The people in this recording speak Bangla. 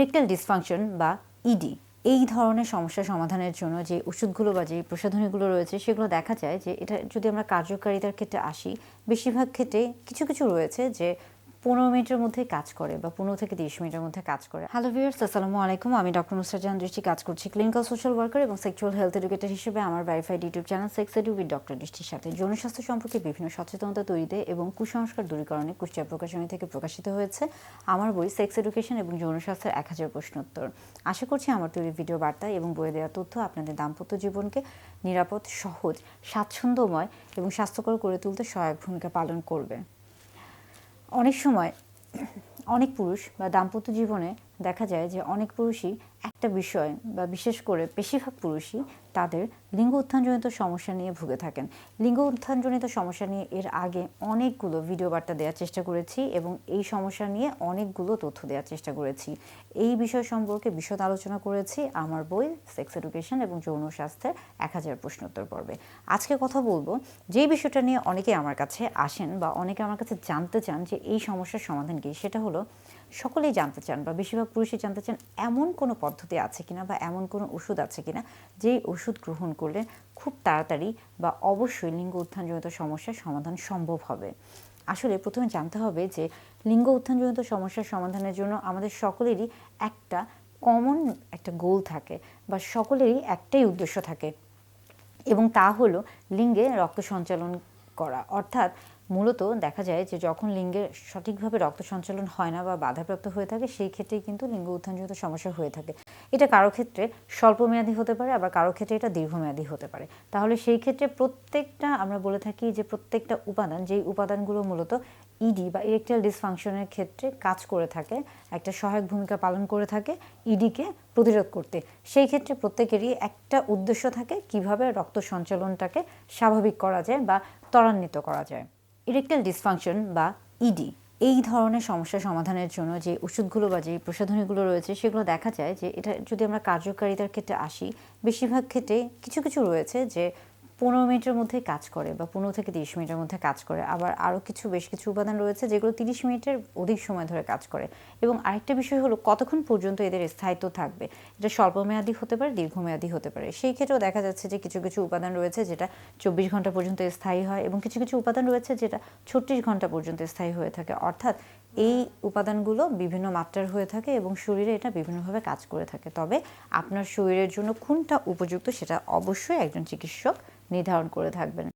ইরেকটাইল ডিসফাংশন বা ইডি এই ধরনের সমস্যা সমাধানের জন্য যে ওষুধগুলো বা যে প্রসাধনীগুলো রয়েছে, সেগুলো দেখা যায় যে এটা যদি আমরা কার্যকারিতার ক্ষেত্রে আসি, বেশিরভাগ ক্ষেত্রে কিছু কিছু রয়েছে যে পনেরো মিনিটের মধ্যে কাজ করে বা পনেরো থেকে তিরিশ মিনিটের মধ্যে কাজ করে। হ্যালো ভিউয়ার্স আসসালামু আলাইকুম। আমি ডক্টর নুসরাত জাহান দৃষ্টি কাজ করছি ক্লিনিক্যাল সোশ্যাল ওয়ার্কার এবং সেক্সুয়াল হেলথ এডুকেটর হিসেবে আমার verified YouTube channel sex edu with doctor দৃষ্টির সাথে। যৌন স্বাস্থ্য সম্পর্কে বিভিন্ন সচেতনতা তৈরিতে এবং কুসংস্কার দূরীকরণে কুষ্টিয়া প্রকাশনী থেকে প্রকাশিত হয়েছে আমার বই সেক্স এডুকেশন এবং যৌন স্বাস্থ্যের এক হাজার প্রশ্নোত্তর আশা করছি আমার তৈরি ভিডিও বার্তা এবং বইয়ে দেওয়া তথ্য আপনাদের দাম্পত্য জীবনকে নিরাপদ, সহজ, স্বাচ্ছন্দ্যময় এবং স্বাস্থ্যকর করে তুলতে সহায়ক ভূমিকা পালন করবে। অনেক সময় অনেক পুরুষ বা দাম্পত্য জীবনে দেখা যায় যে অনেক পুরুষই একটা বিষয় বা বিশেষ করে বেশিরভাগ পুরুষই তাদের লিঙ্গ উত্থানজনিত সমস্যা নিয়ে ভুগে থাকেন। লিঙ্গ উত্থানজনিত সমস্যা নিয়ে এর আগে অনেকগুলো ভিডিও বার্তা দেওয়ার চেষ্টা করেছি এবং এই সমস্যা নিয়ে অনেকগুলো তথ্য দেওয়ার চেষ্টা করেছি। এই বিষয় সম্পর্কে বিশদ আলোচনা করেছি আমার বই সেক্স এডুকেশন এবং যৌন স্বাস্থ্যের এক হাজার প্রশ্নোত্তর পর্বে। আজকে কথা বলব যে বিষয়টা নিয়ে অনেকে আমার কাছে আসেন বা অনেকে আমার কাছে জানতে চান যে এই সমস্যার সমাধান কী, সেটা হলো সকলেই জানতে চান বা বেশিরভাগ পুরুষই জানতে চান, এমন কোনো পদ্ধতি আছে কিনা বা এমন কোনো ওষুধ আছে কিনা যেই ওষুধ গ্রহণ করলে খুব তাড়াতাড়ি বা অবশ্যই লিঙ্গ উত্থানজনিত সমস্যার সমাধান সম্ভব হবে? আসলে প্রথমে জানতে হবে যে লিঙ্গ উত্থানজনিত সমস্যার সমাধানের জন্য আমাদের সকলেরই একটা কমন একটা গোল থাকে বা সকলেরই একটাই উদ্দেশ্য থাকে এবং তা হলো লিঙ্গে রক্ত সঞ্চালন করা। অর্থাৎ মূলত দেখা যায় যে যখন লিঙ্গের সঠিকভাবে রক্ত সঞ্চালন হয় না বা বাধাপ্রাপ্ত হয়ে থাকে, সেই ক্ষেত্রেই কিন্তু লিঙ্গ উত্থানজনিত সমস্যা হয়ে থাকে। এটা কারও ক্ষেত্রে স্বল্পমেয়াদী হতে পারে, আবার কারও ক্ষেত্রে এটা দীর্ঘমেয়াদী হতে পারে। তাহলে সেই ক্ষেত্রে প্রত্যেকটা আমরা বলে থাকি যে প্রত্যেকটা উপাদান, যেই উপাদানগুলো মূলত ইডি বা ইরেকটাইল ডিসফাংশনের ক্ষেত্রে কাজ করে থাকে, একটা সহায়ক ভূমিকা পালন করে থাকে ইডিকে প্রতিরোধ করতে। সেই ক্ষেত্রে প্রত্যেকেরই একটা উদ্দেশ্য থাকে কীভাবে রক্ত সঞ্চালনটাকে স্বাভাবিক করা যায় বা ত্বরান্বিত করা যায়। ইরেকটাইল ডিসফাংশন বা ইডি এই ধরনের সমস্যা সমাধানের জন্য যে ওষুধগুলো বা যে প্রসাধনীগুলো রয়েছে, সেগুলো দেখা যায় যে এটা যদি আমরা কার্যকারিতার ক্ষেত্রে আসি, বেশিরভাগ ক্ষেত্রে কিছু কিছু রয়েছে যে পনেরো মিনিটের মধ্যে কাজ করে বা পনেরো থেকে তিরিশ মিনিটের মধ্যে কাজ করে। আবার আরও কিছু, বেশ কিছু উপাদান রয়েছে যেগুলো তিরিশ মিনিটের অধিক সময় ধরে কাজ করে। এবং আরেকটা বিষয় হলো কতক্ষণ পর্যন্ত এদের স্থায়িত্ব থাকবে? এটা স্বল্পমেয়াদী হতে পারে, দীর্ঘমেয়াদী হতে পারে। সেই ক্ষেত্রেও দেখা যাচ্ছে যে কিছু কিছু উপাদান রয়েছে যেটা চব্বিশ ঘণ্টা পর্যন্ত স্থায়ী হয় এবং কিছু কিছু উপাদান রয়েছে যেটা ছত্রিশ ঘণ্টা পর্যন্ত স্থায়ী হয়ে থাকে। অর্থাৎ এই উপাদানগুলো বিভিন্ন মাত্রার হয়ে থাকে এবং শরীরে এটা বিভিন্নভাবে কাজ করে থাকে। তবে আপনার শরীরের জন্য কোনটা উপযুক্ত সেটা অবশ্যই একজন চিকিৎসক নির্ধারণ করে থাকবেন।